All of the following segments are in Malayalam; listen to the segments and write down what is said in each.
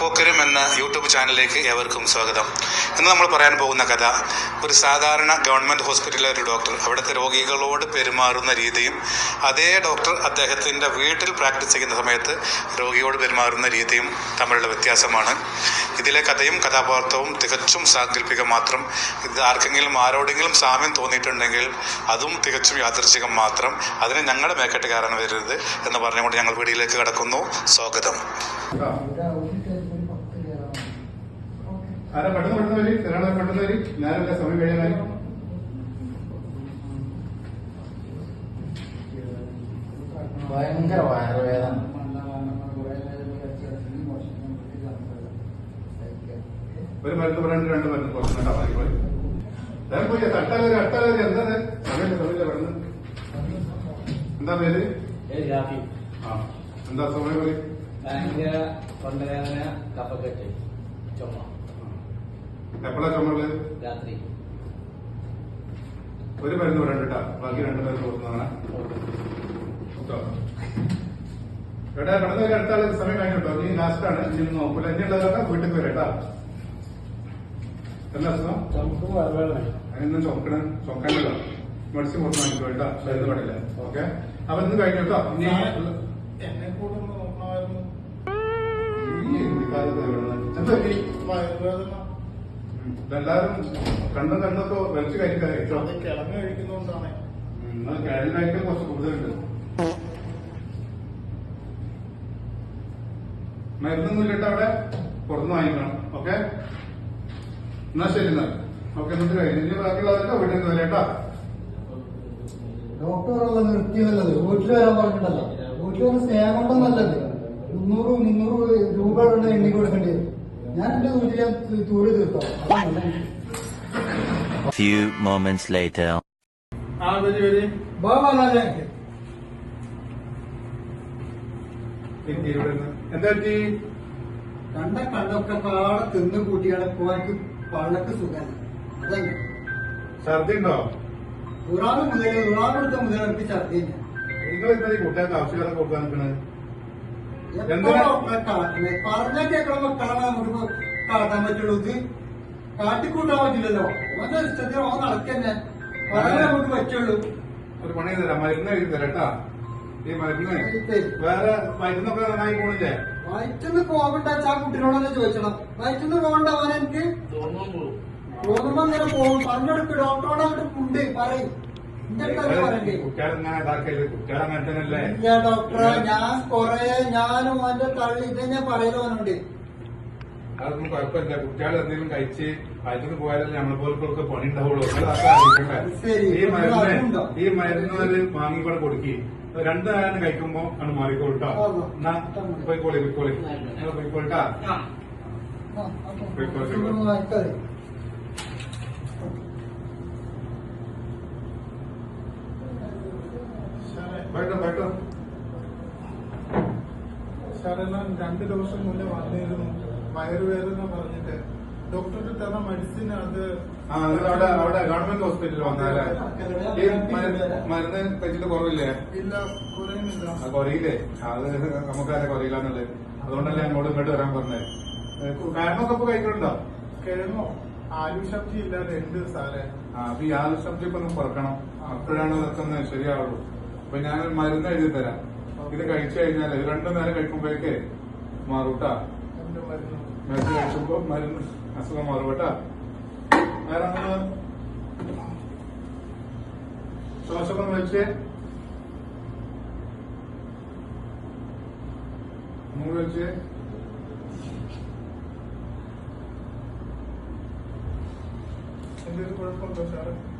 പോക്കരും എന്ന യൂട്യൂബ് ചാനലിലേക്ക് ഏവർക്കും സ്വാഗതം. ഇന്ന് നമ്മൾ പറയാൻ പോകുന്ന കഥ ഒരു സാധാരണ ഗവൺമെന്റ് ഹോസ്പിറ്റലിലെ ഒരു ഡോക്ടർ അവിടുത്തെ രോഗികളോട് പെരുമാറുന്ന രീതിയും അതേ ഡോക്ടർ അദ്ദേഹത്തിന്റെ വീട്ടിൽ പ്രാക്ടീസ് ചെയ്യുന്ന സമയത്ത് രോഗിയോട് പെരുമാറുന്ന രീതിയും തമ്മിലുള്ള വ്യത്യാസമാണ്. ഇതിലെ കഥയും കഥാപാത്രവും തികച്ചും സാങ്കല്പികം മാത്രം. ഇത് ആർക്കെങ്കിലും ആരോടെങ്കിലും സാമ്യം തോന്നിയിട്ടുണ്ടെങ്കിൽ അതും തികച്ചും യാദർശികം മാത്രം. അതിന് ഞങ്ങളുടെ മേക്കെട്ട് കയറാൻ വരരുത് എന്ന് പറഞ്ഞുകൊണ്ട് ഞങ്ങൾ വീടിലേക്ക് കടക്കുന്നു. സ്വാഗതം. ആരാ പെട്ടെന്ന് പെട്ടെന്ന് വരും? ഒരാളെ പെട്ടെന്ന് വരും. ഞാനല്ല സമയം കഴിയാനായി ഭയങ്കര വയറുവേദന ഒരു മരുന്ന് പറയാണ്ട് രണ്ട് മരുന്ന് പുറത്തുണ്ടാ മതി. പോയി. ഞാൻ പോയി തട്ടാലൊരു അട്ടാലൊരു എന്താ സമയം സമയമില്ല പെട്ടെന്ന്. എന്താ പേര്? ആ. എന്താ സമയം പോയി? ഭയങ്കര തൊണ്ടവേദന കഫക്കെട്ട് ചുമ. എപ്പോഴാ ചുമകൾ രാത്രി. ഒരു മരുന്ന് പറയണ്ട കേട്ടാ. ബാക്കി രണ്ട് മരുന്ന് കൊടുക്കുന്നതാണ് ഏട്ടാ കടന്നു അടുത്ത ആൾ സമയം കഴിഞ്ഞിട്ടോ? നീ ലാസ്റ്റ് ആണ്. ഇനി നോക്കൂല ഇനിയുള്ളതൊക്കെ വീട്ടിൽ വരട്ടാ എന്താ അസുഖം? അതിനൊന്നും ചൊക്കണ ചൊക്കണ്ടല്ലോ മെഡിസിൻ കൊടുത്ത് വാങ്ങിക്കോ കേട്ടോ. മരുന്ന് പാടില്ല. ഓക്കെ? അപ്പൊ ഇന്ന് കഴിഞ്ഞു കേട്ടോ. ഇനി എന്നെ കൂടെ നോക്കണമായിരുന്നു. ഈ കാലത്ത് ഇവിടുന്ന് എന്താ ഇതെല്ലാരും കണ്ടും കണ്ടൊക്കെ വലിച്ചു കഴിക്കാറിട്ടോ അത് കിഴങ്ങ് കഴിക്കുന്നോണ്ടാണ്. അത് കഴിഞ്ഞ കഴിക്കാൻ കുറച്ച് കൂടുതലുണ്ട്. മരുന്നൊന്നും ഇല്ലട്ടോ അവിടെ. പുറത്തുനിന്ന് വാങ്ങിക്കണം. ഓക്കെ? എന്നാ ശരി എന്നാ. ഓക്കെ എന്നിട്ട് കഴിഞ്ഞു. ഇനി ബാക്കിയുള്ളതൊക്കെ വീട്ടിൽ നിന്ന് വരേട്ടാ ഡോക്ടറുള്ള നിർത്തിയതല്ലത്. വീട്ടിൽ വരാൻ പറഞ്ഞിട്ടല്ല. വീട്ടിൽ വന്ന് സ്നേഹം കൊണ്ടൊന്നല്ലത്. മുന്നൂറ് മുന്നൂറ് രൂപ എണ്ണി കൊടുക്കേണ്ടി വരും. ഞാൻ എന്റെ വീട്ടിൽ ഞാൻ തൂരി തീർത്തോ? അതാണ് Few moments later. ആ വരി വരി ബാബാലെ എന്താ പറ്റി? കണ്ട കണ്ടൊക്കെ പാടെ തിന്ന് കൂട്ടിയാണ് എനിക്ക് പള്ളക്ക് സുഖമല്ല അതന്നെ ഛർദി ഉണ്ടോ ഉറാവ് മുതൽ ഉറാവെടുത്ത മുതൽ എനിക്ക് ഛർദി നിങ്ങൾ ഇന്നലെ ഈ കുട്ടികൾക്ക് ആവശ്യക്കാരെ കൊടുക്കാൻ നിൽക്കണത് കാട്ടണേ പറഞ്ഞാൽ കേൾക്കണ കാണാൻ നമുക്ക് കാട്ടാൻ പറ്റുള്ളൂ. ഇത് കാട്ടിക്കൂട്ടാൻ പറ്റില്ലല്ലോ. ഓന്റെ ഇഷ്ടത്തിന് ഓൻ നടക്കന്നെ. പറയാൻ നമുക്ക് പറ്റുള്ളൂ. ഒരു പണി തരാം. മരുന്ന് എഴുതി തരാട്ടാ ഈ മരുന്ന് ഇത് വേറെ മരുന്നൊക്കെ നന്നായി പോണില്ലേ? വയറ്റിന്ന് പോകണ്ട ആ കുട്ടിനോടൊന്ന് ചോദിച്ചണം വയറ്റിന്ന് പോകണ്ട അവൻ എനിക്ക്? തോന്നുമ്പോ അങ്ങനെ പോകും പറഞ്ഞെടുക്ക്. ഡോക്ടറോട് അങ്ങോട്ട് ഉണ്ട്. പറയും. കുട്ടികളെങ്ങനെ ഇതാക്കൽ? കുട്ടികളങ്ങനെ തന്നെയല്ലേ? ഇല്ല ഡോക്ടറെ ഞാൻ കൊറേ ഞാനും അവന്റെ തള്ളി ഇതന്നെ പറയലോനുണ്ട് അതൊന്നും കുഴപ്പമില്ല. കുട്ടികൾ എന്തെങ്കിലും കഴിച്ച് വയറ്റിന് പോയാലല്ലേ നമ്മളെ പോലൊക്കെ പണി ഉണ്ടാവുള്ളൂ. ഈ മരുന്ന്? ഈ മരുന്ന് വാങ്ങിക്കൂടെ കൊടുക്കി. രണ്ട് നേരം കഴിക്കുമ്പോ ആണ് മാറിക്കോട്ടോ? എന്നാ പോയിക്കോളി പോയിക്കോളി. പോയിക്കോട്ടാ പോയിക്കോളട്ടാ വായിക്കാതെ സാറേ പോയിട്ടോ പോയിട്ടോ സാറേ ഞാൻ രണ്ട് ദിവസം മുന്നേ വന്നിരുന്നു. വയറുവേദന പറഞ്ഞിട്ട്. ഡോക്ടർക്ക് തന്ന മെഡിസിൻ അത് അവിടെ അവിടെ ഗവൺമെന്റ് ഹോസ്പിറ്റലിൽ വന്നാലേ ഈ മരുന്ന് കഴിച്ചിട്ട് കുറവില്ലേ? ഇല്ല കുറയുന്നില്ല. ആ കുറയില്ലേ? അത് നമുക്കറിയാം കുറയില്ലാന്നുള്ളത്. അതുകൊണ്ടല്ലേ അങ്ങോട്ട് ഇങ്ങോട്ട് വരാൻ പറഞ്ഞത്. കിഴങ്ങൊക്കെ ഇപ്പൊ കഴിക്കുന്നുണ്ടോ കിഴങ്ങോ? ആലു സബ്ജി ഇല്ലാതെ ഉണ്ട് സാറേ. ആ അപ്പൊ ഈ സബ്ജി ഇപ്പൊ ഒന്ന് കുറക്കണം. അപ്പോഴാണ് ഇതൊക്കെ ഒന്ന് ശരിയാവുള്ളൂ. അപ്പൊ ഞാൻ മരുന്ന് എഴുതി തരാം. ഇത് കഴിച്ചു കഴിഞ്ഞാൽ രണ്ടു നേരം കഴിക്കുമ്പോഴേക്ക് മാറൂട്ടാ. മരുന്ന് കഴിച്ചപ്പോ മരുന്ന് അസുഖം മാറും വേറെ നമ്മൾ ശ്വാസം വെച്ച് മൂന്ന് വെച്ച്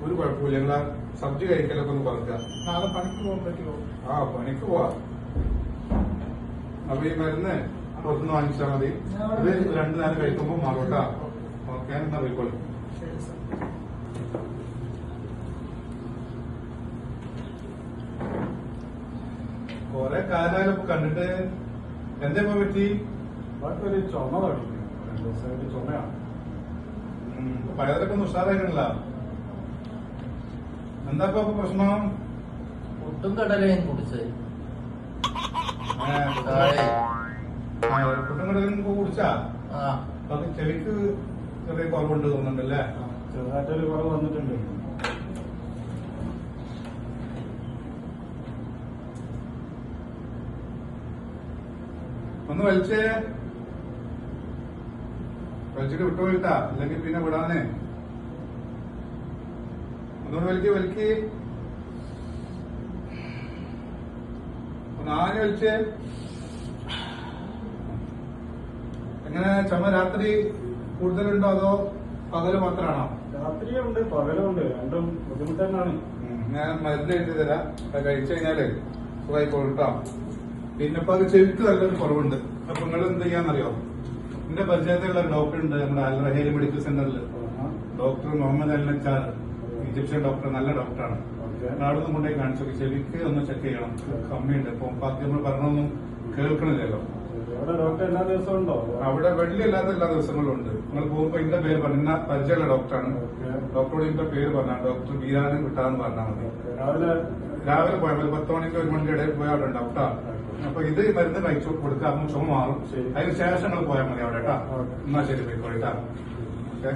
ഒരു കുഴപ്പമില്ല. എന്നാ സബ്ജി കഴിക്കലൊക്കെ ഒന്ന് പറഞ്ഞ നാളെ പണിക്ക് പോകാൻ പറ്റുമോ? ആ പണിക്ക് പോവാ. അപ്പൊ ഈ മരുന്ന് പുറത്തുനിന്ന് വാങ്ങിച്ചാൽ മതി. അത് രണ്ടു നേരം കഴിക്കുമ്പോൾ മാറൂട്ടാ. ഓക്കെ എന്നാ പോയിക്കോളൂ. കൊറേ ഇപ്പൊ കണ്ടിട്ട് എന്താ ഇപ്പൊ പറ്റി? ഒരു ചുമ തുടങ്ങി. രണ്ടു ദിവസമായിട്ട് ചുമയാണ്. പഴയതൊക്കെ ഒന്ന് ഉഷാറായിട്ടില്ല. എന്താ ഇപ്പൊ പ്രശ്നം? പുട്ടും കടലയും കുടിച്ച് ഏ, കൂടെ കുട്ടം കുടിച്ചാ അത് ചെവിക്ക് ചെറിയ കുറവുണ്ട് തോന്നുന്നുണ്ടല്ലേ? ചെറുതായിട്ടൊരു കുറവ് വന്നിട്ടുണ്ട്. ഒന്ന് വലിച്ചേ. വലിച്ചിട്ട് വിട്ടു പോയിട്ടാ അല്ലെങ്കിൽ പിന്നെ വിടാനേ. ഒന്നുകൂടെ വലിക്ക് വലിക്ക്. ഒന്ന് ആഞ്ഞ് വലിച്ചേ. എങ്ങനെ ചുമ രാത്രി കൂടുതലുണ്ടോ അതോ പകൽ മാത്രമാണോ രാത്രിയുണ്ട് പകലുണ്ട്. രണ്ടും ബുദ്ധിമുട്ട് തന്നെയാണ് ഞാൻ മരുന്ന് എഴുതി തരാം. അത് കഴിച്ചു കഴിഞ്ഞാൽ സുഖമായി കേട്ടോ പിന്നെ ഇപ്പൊ അത് ചെവിക്ക് നല്ലൊരു കുറവുണ്ട്. അപ്പൊ നിങ്ങൾ എന്ത് ചെയ്യാന്നറിയോ? എന്റെ പരിചയത്തിലുള്ള ഡോക്ടർ ഉണ്ട് നമ്മുടെ അൽ റഹേലി മെഡിക്കൽ സെന്ററിൽ. Doctor Muhammad Al Nachar Egyptian doctor നല്ല ഡോക്ടറാണ് അവിടെ കൊണ്ടുപോയി കാണിച്ചു. ചെവിക്ക് ഒന്ന് ചെക്ക് ചെയ്യണം. കമ്മിയുണ്ട്. ഇപ്പൊ പാർട്ടി നമ്മൾ പറഞ്ഞൊന്നും കേൾക്കണില്ലല്ലോ. അവിടെ വെള്ളി അല്ലാത്ത എല്ലാ ദിവസങ്ങളും ഉണ്ട്. നിങ്ങൾ പോകുമ്പോ ഇന്റെ പേര് പറഞ്ഞ. പരിചയമുള്ള ഡോക്ടറാണ്. ഡോക്ടറോട് ഇന്റെ പേര് പറഞ്ഞാൽ ഡോക്ടർ ബീരാനും കിട്ടാന്ന് പറഞ്ഞാൽ മതി. രാവിലെ രാവിലെ പോയാൽ മതി. പത്ത് മണിക്ക് ഒരു മണിക്ക് ഇടയിൽ പോയാൽ അവിടെ ഉണ്ടാവും കേട്ടോ അപ്പൊ ഇത് മരുന്ന് കഴിച്ചു കൊടുക്കുക അപ്പം ചുമ മാറും. ശരി. അതിന് ശേഷം നിങ്ങൾ പോയാൽ മതി അവിടെ കേട്ടോ. എന്നാ ശരി പോയിക്കോളി കേട്ടോ ഓക്കെ.